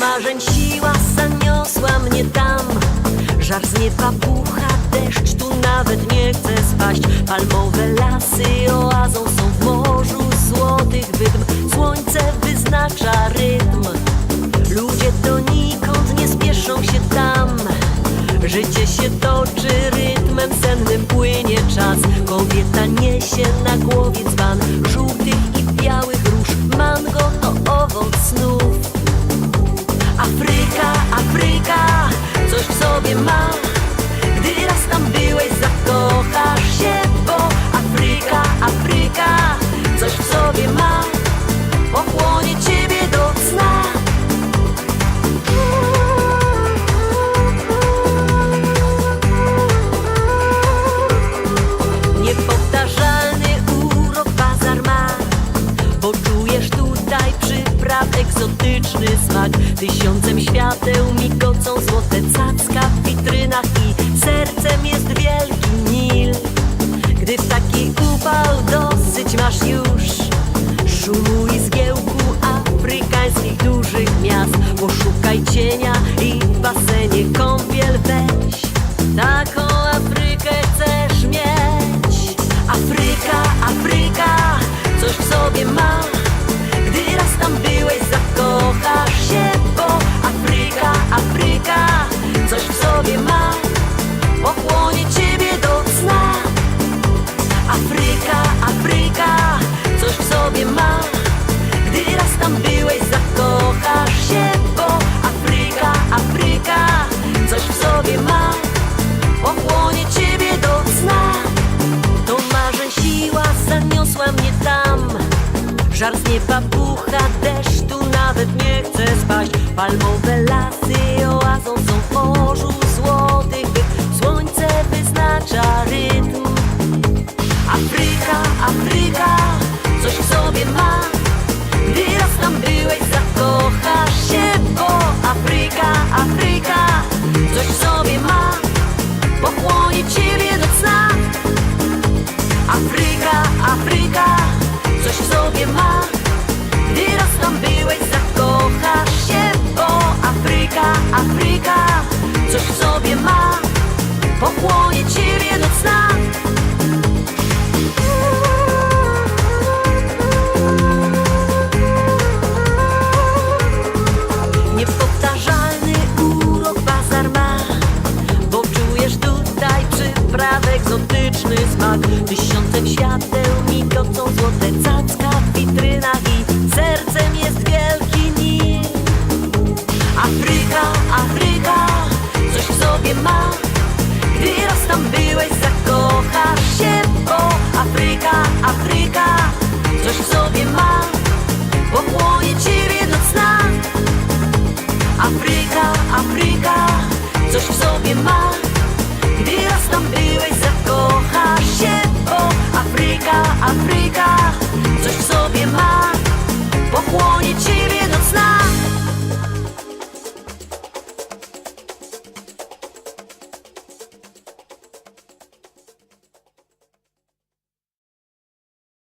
marzeń siła zaniosła mnie tam. Żar z nieba pucha, deszcz tu nawet nie chce spaść. Palmowe lasy oazą są w morzu złotych wydm. Słońce wyznacza rytm. Ludzie donikąd nie spieszą się tam. Życie się toczy, rytmem sennym płynie czas. Kobieta niesie na głowie dzban. Czujesz tutaj przypraw egzotyczny smak. Tysiącem świateł migocą złote cacka w witrynach I sercem jest wielki Nil. Gdy w taki upał dosyć masz już nieba pucha, deszcz tu nawet nie chce spaść Palmowe lasy oazą Pochłonie ciebie do cna Niepowtarzalny urok bazar ma Bo czujesz tutaj przypraw egzotyczny smak. Tysiącem świateł migocą złote cacka sobie ma Gdy raz tam byłeś, zakochasz się Bo Afryka, Afryka